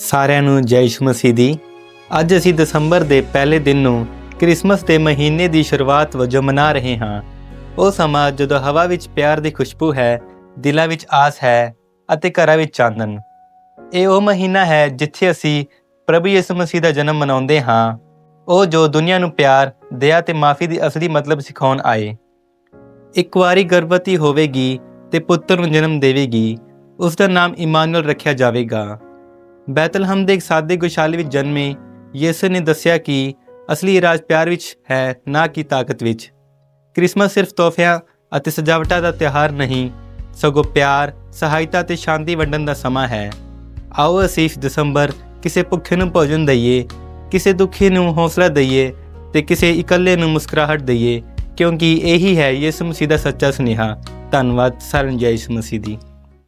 ਸਾਰਿਆਂ ਨੂੰ ਜੈ ਯਿਸ਼ੂ ਮਸੀਹ ਦੀ। ਅੱਜ ਅਸੀਂ ਦਸੰਬਰ ਦੇ ਪਹਿਲੇ ਦਿਨ ਨੂੰ ਕ੍ਰਿਸਮਸ ਦੇ ਮਹੀਨੇ ਦੀ ਸ਼ੁਰੂਆਤ ਵਜੋਂ ਮਨਾ ਰਹੇ ਹਾਂ। ਉਹ ਸਮਾਂ ਜਦੋਂ ਹਵਾ ਵਿੱਚ ਪਿਆਰ ਦੀ ਖੁਸ਼ਬੂ ਹੈ, ਦਿਲਾਂ ਵਿੱਚ ਆਸ ਹੈ ਅਤੇ ਘਰਾਂ ਵਿੱਚ ਚਾਨਣ। ਇਹ ਉਹ ਮਹੀਨਾ ਹੈ ਜਿੱਥੇ ਅਸੀਂ ਪ੍ਰਭੂ ਯਿਸੂ ਮਸੀਹ ਦਾ ਜਨਮ ਮਨਾਉਂਦੇ ਹਾਂ। ਉਹ ਜੋ ਦੁਨੀਆ ਨੂੰ ਪਿਆਰ, ਦਇਆ ਤੇ ਮਾਫੀ ਦੀ ਅਸਲੀ ਮਤਲਬ ਸਿਖਾਉਣ ਆਏ। ਇੱਕ ਵਾਰੀ ਗਰਭਵਤੀ ਹੋਵੇਗੀ ਤੇ ਪੁੱਤਰ ਨੂੰ ਜਨਮ ਦੇਵੇਗੀ। ਉਸ ਦਾ ਨਾਮ ਇਮਾਨੁਅਲ ਰੱਖਿਆ ਜਾਵੇਗਾ। ਬੈਤਲਹਮ ਦੇ ਇੱਕ ਸਾਦੇ ਗੁਸ਼ਾਲੇ ਵਿੱਚ ਜਨਮੇ ਯਿਸੂ ਨੇ ਦੱਸਿਆ ਕਿ ਅਸਲੀ ਰਾਜ ਪਿਆਰ ਵਿੱਚ ਹੈ, ਨਾ ਕਿ ਤਾਕਤ ਵਿੱਚ। ਕ੍ਰਿਸਮਸ ਸਿਰਫ ਤੋਹਫਿਆਂ ਅਤੇ ਸਜਾਵਟਾਂ ਦਾ ਤਿਉਹਾਰ ਨਹੀਂ, ਸਗੋਂ ਪਿਆਰ, ਸਹਾਇਤਾ ਤੇ ਸ਼ਾਂਤੀ ਵੰਡਣ ਦਾ ਸਮਾਂ ਹੈ। ਆਓ ਅਸੀਂ ਇਸ ਦਸੰਬਰ ਕਿਸੇ ਭੁੱਖੇ ਨੂੰ ਭੋਜਨ ਦਈਏ, ਕਿਸੇ ਦੁਖੀ ਨੂੰ ਹੌਸਲਾ ਦਈਏ ਤੇ ਕਿਸੇ ਇਕੱਲੇ ਨੂੰ ਮੁਸਕਰਾਹਟ ਦਈਏ, ਕਿਉਂਕਿ ਇਹੀ ਹੈ ਯਿਸੂ ਮਸੀਹ ਦਾ ਸੱਚਾ ਸੁਨੇਹਾ। ਧੰਨਵਾਦ, ਸਾਰਿਆਂ ਨੂੰ ਜੈ ਯਿਸੂ ਮਸੀਹ ਦੀ।